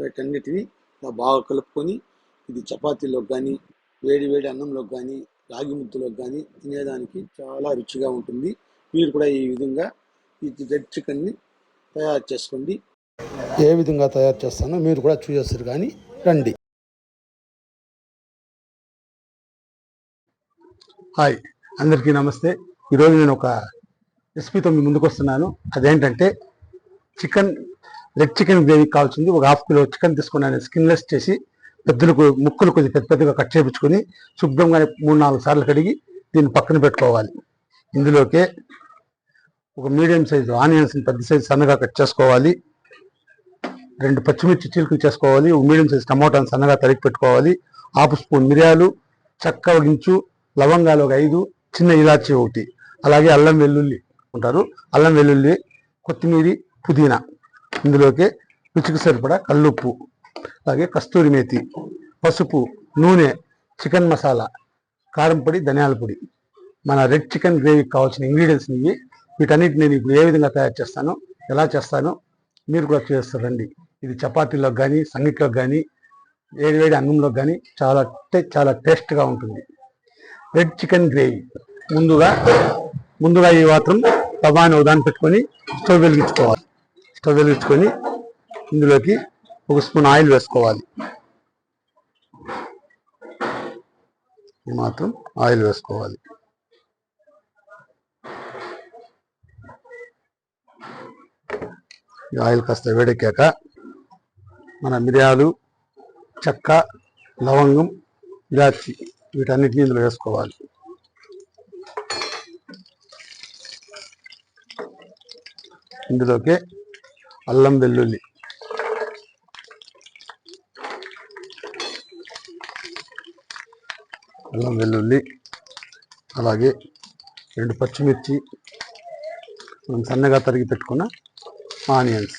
వీటన్నిటిని ఇలా బాగా కలుపుకొని ఇది చపాతీలోకి కానీ వేడి వేడి అన్నంలోకి కానీ రాగి ముద్దలోకి కానీ తినేదానికి చాలా రుచిగా ఉంటుంది. మీరు కూడా ఈ విధంగా ఈ రెడ్ చికెన్ని తయారు చేసుకోండి. ఏ విధంగా తయారు చేస్తానో మీరు కూడా చూసేస్తారు కానీ రండి. హాయ్ అందరికీ నమస్తే. ఈరోజు నేను ఒక రెసిపీతో మీ ముందుకు వస్తున్నాను. అదేంటంటే చికెన్ రెడ్ చికెన్ గ్రేవీ కావాల్సింది. ఒక హాఫ్ కిలో చికెన్ తీసుకున్నాను స్కిన్లెస్ చేసి పెద్దలు ముక్కలు కొద్దిగా పెద్ద పెద్దగా కట్ చేయించుకొని శుభ్రంగా మూడు నాలుగు సార్లు కడిగి దీన్ని పక్కన పెట్టుకోవాలి. ఇందులోకే ఒక మీడియం సైజు ఆనియన్స్ పెద్ద సైజు సన్నగా కట్ చేసుకోవాలి. రెండు పచ్చిమిర్చి చీలికలు చేసుకోవాలి. ఒక మీడియం సైజు టమాటాను సన్నగా తరిగి పెట్టుకోవాలి. హాఫ్ స్పూన్ మిరియాలు చక్క ఒక ఇంచు లవంగాలు ఒక ఐదు చిన్న ఇలాచి ఒకటి. అలాగే అల్లం వెల్లుల్లి ఉంటారు. అల్లం వెల్లుల్లి కొత్తిమీర పుదీనా. ఇందులోకి రుచికి సరిపడా కల్లుప్పు అలాగే కస్తూరి మేతి పసుపు నూనె చికెన్ మసాలా కారం పొడి ధనియాల పొడి. మన రెడ్ చికెన్ గ్రేవీకి కావాల్సిన ఇంగ్రీడియంట్స్ ఇవి వీటన్నిటి నేను ఇప్పుడు ఏ విధంగా తయారు చేస్తానో ఎలా చేస్తానో మీరు కూడా చేస్తారండి ఇది చపాతీలోకి కానీ సంగీట్లోకి కానీ వేడి వేడి అన్నంలో కానీ చాలా చాలా టేస్ట్గా ఉంటుంది. Red chicken gravy. ముందుగా ముందుగా ఈ మాత్రం తవాని ఉదాహరణ పెట్టుకొని స్టవ్ వెలిగించుకోవాలి. స్టవ్ ఇందులోకి ఒక స్పూన్ ఆయిల్ వేసుకోవాలి. ఈ మాత్రం ఆయిల్ వేసుకోవాలి. ఈ ఆయిల్ కాస్త వేడెక్కాక మన మిరియాలు చెక్క లవంగం ఇలాచి వీటన్నిటిని ఇందులో వేసుకోవాలి. ఇందులోకి అల్లం వెల్లుల్లి. అల్లం వెల్లుల్లి అలాగే రెండు పచ్చిమిర్చి మనం సన్నగా తరిగి పెట్టుకున్న ఆనియన్స్.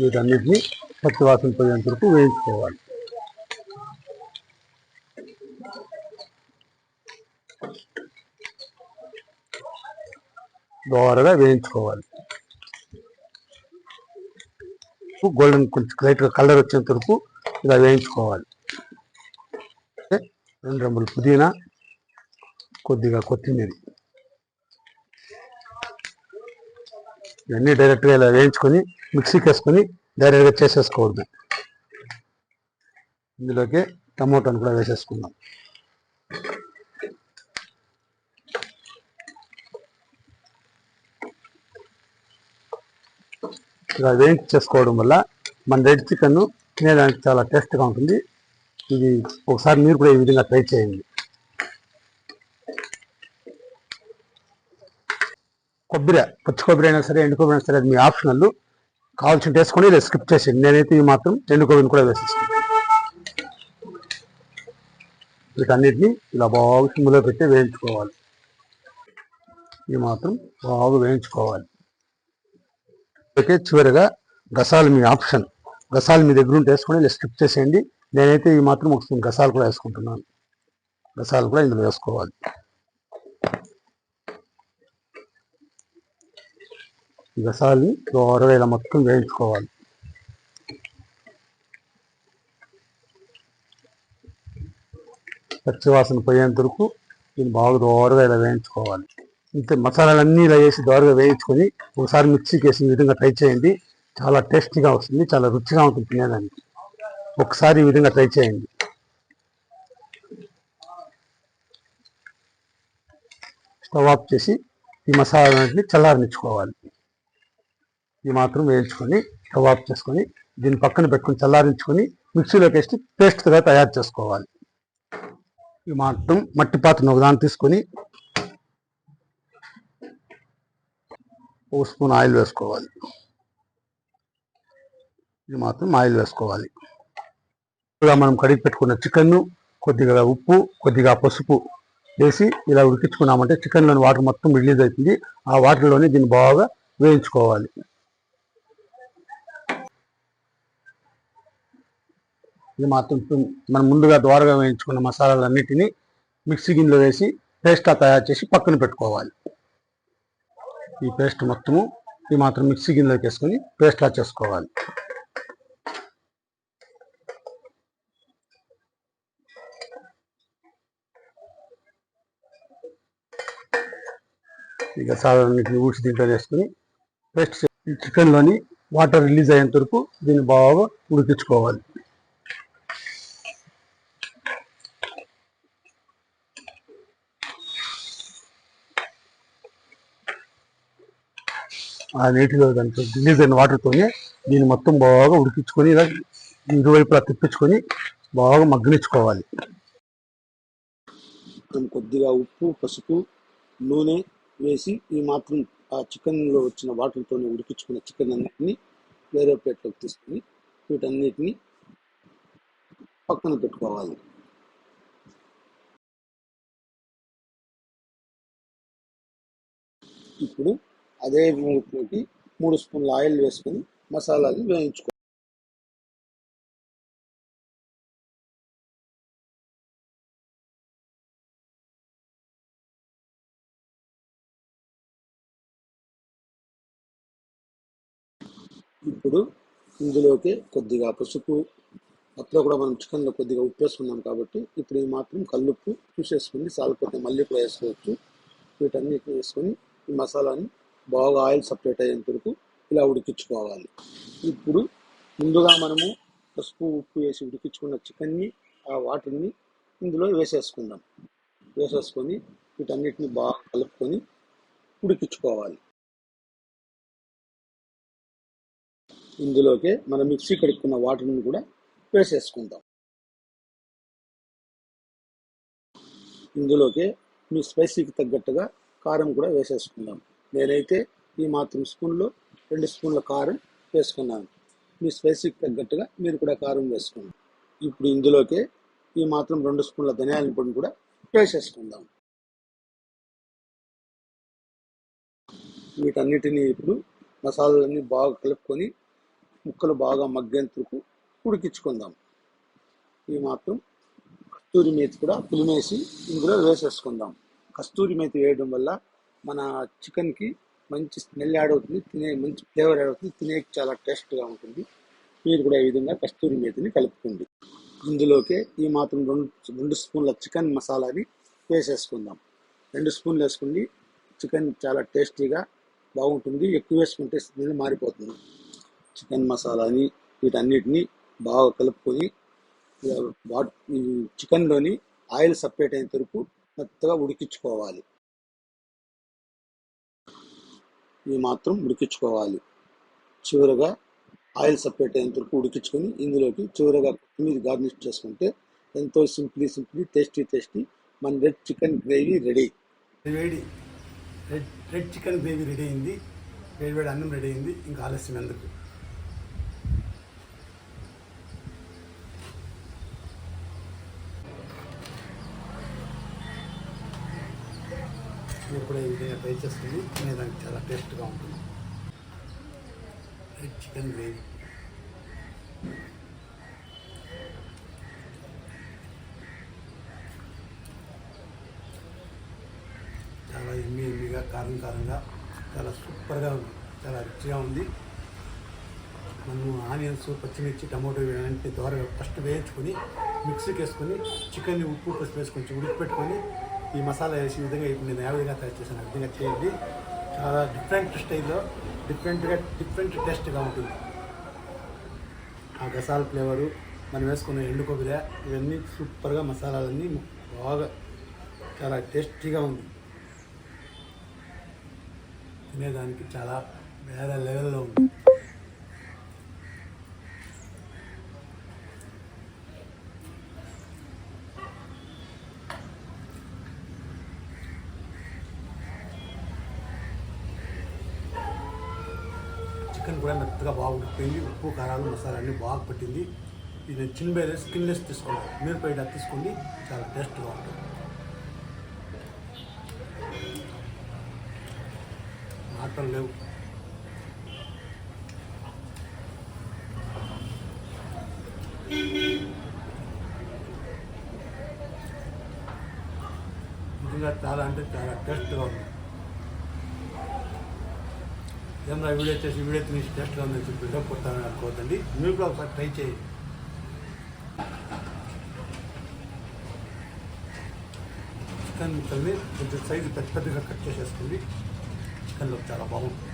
వీటన్నిటిని పచ్చివాసన పోయేంత వరకు వేయించుకోవాలి. దోరగా వేయించుకోవాలి. గోల్డెన్ కొంచెం లైట్గా కలర్ వచ్చేంత వరకు ఇలా వేయించుకోవాలి. రెండు రెమ్మలు పుదీనా కొద్దిగా కొత్తిమీర. ఇవన్నీ డైరెక్ట్గా ఇలా వేయించుకొని మిక్సీకి వేసుకొని డైరెక్ట్గా చేసేసుకోవడమే ఇందులోకి టమోటాను కూడా వేసేసుకుందాం. వేయించి చేసుకోవడం వల్ల మన రెడ్ చికెన్ తినేదానికి చాలా టేస్ట్గా ఉంటుంది. ఇది ఒకసారి మీరు కూడా ఈ విధంగా ట్రై చేయండి. కొబ్బరి పచ్చి కొబ్బరి అయినా సరే ఎండు కొబ్బరి అయినా సరే అది మీ ఆప్షనల్ కావాల్సిన వేసుకొని ఇలా స్కిప్ చేసేయండి. నేనైతే ఈ మాత్రం ఎండు కొబ్బరిని కూడా వేసేస్తాను. వీటన్నిటిని ఇలా బాగా సిమ్లో పెట్టి వేయించుకోవాలి. ఈ మాత్రం బాగా వేయించుకోవాలి. ఓకే చివరిగా గసాలు మీ ఆప్షన్. గసాలు మీ దగ్గర ఉంటే వేసుకొని ఇలా స్కిప్ చేసేయండి. నేనైతే ఈ మాత్రం ఒక స్పూన్ గసాలు కూడా వేసుకుంటున్నాను. గసాలు కూడా ఇందులో వేసుకోవాలి. ఈ గసాలని దోరగా ఇలా మొత్తం వేయించుకోవాలి. పచ్చివాసన పోయేంత వరకు దీన్ని బాగా దోరగా ఇలా వేయించుకోవాలి. ఇంత మసాలాలన్నీ ఇలా వేసి దోరగా వేయించుకొని ఒకసారి మిక్సీకి వేసిన విధంగా ట్రై చేయండి. చాలా టేస్టీగా వస్తుంది చాలా రుచిగా ఉంటుంది తినేదానికి. ఒకసారి ఈ విధంగా ట్రై చేయండి. స్టవ్ ఆఫ్ చేసి ఈ మసాలాలన్నింటినీ చల్లారనిచ్చుకోవాలి. ఈ మాత్రం వేయించుకొని స్టవ్ ఆఫ్ చేసుకొని దీన్ని పక్కన పెట్టుకొని చల్లారించుకొని మిక్సీలోకి వేసి పేస్ట్గా తయారు చేసుకోవాలి. ఈ మాత్రం మట్టి పాత్రను ఒకదాన్ని తీసుకొని ఒక స్పూన్ ఆయిల్ వేసుకోవాలి. ఇది మాత్రం ఆయిల్ వేసుకోవాలి. ఇలా మనం కడిగి పెట్టుకున్న చికెన్ కొద్దిగా ఉప్పు కొద్దిగా పసుపు వేసి ఇలా ఉడికించుకున్నామంటే చికెన్లోని వాటర్ మొత్తం రిలీజ్ అవుతుంది ఆ వాటర్లోనే దీన్ని బాగా వేయించుకోవాలి. ఇది మాత్రం మనం ముందుగా ద్వారగా వేయించుకున్న మసాలాలన్నిటినీ మిక్సీ గిన్నెలో వేసి పేస్టా తయారు చేసి పక్కన పెట్టుకోవాలి. ఈ పేస్ట్ మొత్తము ఈ మాత్రం మిక్సీ గిన్నెలోకి వేసుకొని పేస్ట్లా చేసుకోవాలి. ఇక సాధారణ ఊడ్చి దీంట్లో వేసుకొని పేస్ట్ చికెన్లోని వాటర్ రిలీజ్ అయ్యేంత వరకు దీన్ని బాగా ఉడికించుకోవాలి. ఆ నీటిలో దాంట్లో రిలీజ్ అయిన వాటర్తోనే దీన్ని మొత్తం బాగా ఉడికించుకొని ఇలా ఇరువైపులా తిప్పించుకొని బాగా మగ్గనిచ్చుకోవాలి. మనం కొద్దిగా ఉప్పు పసుపు నూనె వేసి ఈ మాత్రం ఆ చికెన్లో వచ్చిన వాటర్తోనే ఉడికించుకున్న చికెన్ అన్నిటిని వేరే ప్లేట్లోకి తీసుకుని వీటన్నిటిని పక్కన పెట్టుకోవాలి. ఇప్పుడు అదే మూటిలోకి మూడు స్పూన్ల ఆయిల్ వేసుకొని మసాలాలు వేయించుకో ఇప్పుడు ఇందులోకి కొద్దిగా పసుపు అప్పుడు కూడా మనం చికెన్లో కొద్దిగా ఉప్పు వేసుకున్నాం కాబట్టి ఇప్పుడు ఈ మాత్రం కల్లుప్పు చూసేసుకుని సాలిపోతే మళ్ళీ కూడా వేసుకోవచ్చు. వీటన్నిటిని వేసుకొని ఈ మసాలాని బాగా ఆయిల్ సపరేట్ అయ్యేంత వరకు ఇలా ఉడికించుకోవాలి. ఇప్పుడు ముందుగా మనము పసుపు ఉప్పు వేసి ఉడికించుకున్న చికెన్ని ఆ వాటర్ని ఇందులో వేసేసుకుందాం. వేసేసుకొని వీటన్నిటిని బాగా కలుపుకొని ఉడికించుకోవాలి. ఇందులోకి మనం మిక్సీ కడుక్కున్న వాటర్ని కూడా వేసేసుకుందాం. ఇందులోకి మీ స్పైసీకి తగ్గట్టుగా కారం కూడా వేసేసుకుందాం. నేనైతే ఈ మాత్రం స్పూన్లో రెండు స్పూన్ల కారం వేసుకున్నాను. మీ స్పైసీకి తగ్గట్టుగా మీరు కూడా కారం వేసుకోండి. ఇప్పుడు ఇందులోకి ఈ మాత్రం రెండు స్పూన్ల ధనియాల పొడిని కూడా వేసేసుకుందాం. వీటన్నిటిని ఇప్పుడు మసాలాలన్నీ బాగా కలుపుకొని ముక్కలు బాగా మగ్గేంతకు ఉడికించుకుందాం. ఈ మాత్రం కస్తూరి మేతి కూడా పులిమేసి ఇందులో వేసేసుకుందాం. కస్తూరి మేతి వేయడం వల్ల మన చికెన్కి మంచి స్మెల్ యాడ్ అవుతుంది తినే మంచి ఫ్లేవర్ యాడ్ అవుతుంది తినేకి చాలా టేస్ట్గా ఉంటుంది. మీరు కూడా ఈ విధంగా కస్తూరి మేతిని కలుపుకోండి. ఇందులోకి ఈ మాత్రం రెండు రెండు స్పూన్ల చికెన్ మసాలాని వేసేసుకుందాం. రెండు స్పూన్లు వేసుకుని చికెన్ చాలా టేస్టీగా బాగుంటుంది. ఎక్కువ వేసుకుంటే స్మెల్ మారిపోతుంది. చికెన్ మసాలాని వీటన్నిటిని బాగా కలుపుకొని చికెన్లోని ఆయిల్ సపరేట్ అయిన తరపు మెత్తగా ఉడికించుకోవాలి. ఇవి మాత్రం ఉడికించుకోవాలి. చివరగా ఆయిల్ సపరేట్ అయినంత వరకు ఉడికించుకొని ఇందులోకి చివరగా కొత్తిమీర గార్నిష్ చేసుకుంటే ఎంతో సింప్లీ సింప్లీ టేస్టీ టేస్టీ మన రెడ్ చికెన్ గ్రేవీ రెడీ. వేడి red red chicken gravy ready అయింది. వేడి వేడి అన్నం రెడీ అయింది. ఇంకా ఆలస్యం ఎందుకు? మీరు కూడా ఈ విధంగా ట్రై చేస్తుంది తినేదానికి చాలా టేస్ట్గా ఉంటుంది. రెడ్ చికెన్ గ్రేవీ చాలా ఎమ్మి ఎమ్మిగా కారం కారంగా చాలా సూపర్గా ఉంది. చాలా రుచిగా ఉంది. మనము ఆనియన్స్ పచ్చిమిర్చి టమాటో ఇలాంటి ద్వారా ఫస్ట్ వేయించుకొని మిక్సీకి వేసుకొని చికెన్ని ఉప్పు పసుపు వేసుకొని ఉడికి పెట్టుకొని ఈ మసాలా వేసి ఈ విధంగా ఇప్పుడు నేను ఏ విధంగా తయారు చేశాను ఆ విధంగా చేయండి. చాలా డిఫరెంట్ స్టైల్లో డిఫరెంట్గా డిఫరెంట్ టేస్ట్గా ఉంటుంది. ఆ గసాల ఫ్లేవరు మనం వేసుకున్న ఎండు కొబ్బరి ఇవన్నీ సూపర్గా మసాలాలన్నీ బాగా చాలా టేస్టీగా ఉంది. తినేదానికి చాలా వేరే లెవెల్లో ఉంది చికెన్ కూడా మెత్తగా బాగా ఉప్పు కారాలు మసాలా అన్నీ బాగా పట్టింది. ఇది నేను చిన్న బేరే స్కిన్లెస్ తీసుకున్నాను మీరు పైన తీసుకోండి. చాలా టేస్ట్గా ఉంటుంది మాటలు లేవు. నిజంగా చాలా అంటే చాలా టేస్ట్గా ఉంది. ఏమన్నా వీడియో చేసి వీడియో తిని టేస్ట్గా ఉందని చెప్పి వీడియో కొట్టాలని అనుకోవద్దండి. మీరు కూడా ఒకసారి ట్రై చేయండి. చికెన్ ముక్కల్ని కొంచెం సైజు పెద్ద పెద్దగా కట్ చేసేసుకుంది చికెన్లో చాలా బాగుంటుంది.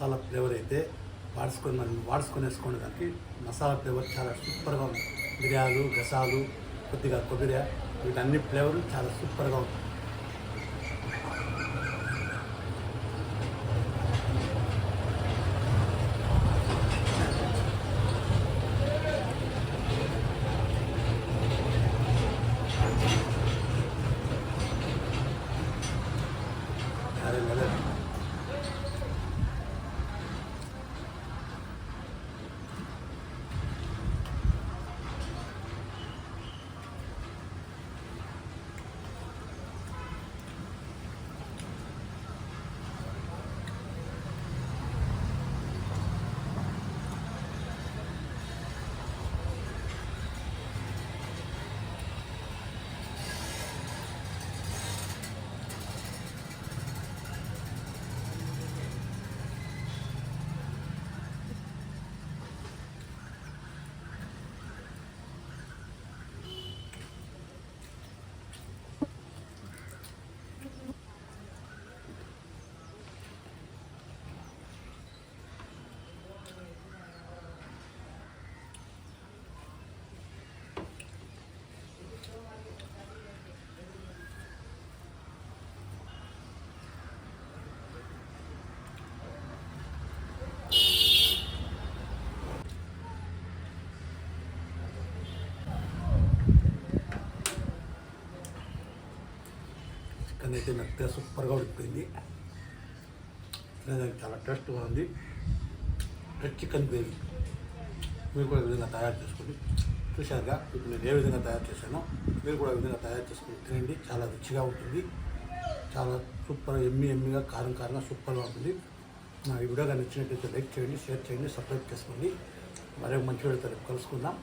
మసాలా ఫ్లేవర్ అయితే వాడుచుకొని మనం వాడుచుకొని దానికి మసాలా ఫ్లేవర్ చాలా సూపర్గా ఉంది. మిరియాలు గసాలు కొద్దిగా కొబ్బరి వీటన్ని ఫ్లేవర్ చాలా సూపర్గా ఉంటుంది అదే అదే చికెన్ అయితే మెత్తగా సూపర్గా ఉడికిపోయింది. తినేదానికి చాలా టేస్ట్గా ఉంది. రెడ్ చికెన్ గ్రేవీ మీరు కూడా ఈ విధంగా తయారు చేసుకోండి చూశారుగా ఇప్పుడు నేను ఏ విధంగా తయారు చేశానో మీరు కూడా ఈ విధంగా తయారు చేసుకుని తినండి. చాలా రుచిగా ఉంటుంది. చాలా సూపర్ ఎమ్మి ఎమ్మిగా కారం కారంగా సూపర్గా ఉంటుంది. నా ఈ వీడియో కానీ నచ్చినట్లయితే లైక్ చేయండి షేర్ చేయండి సబ్స్క్రైబ్ చేసుకోండి. మరే మంచి వీడియో కలుసుకుందాం.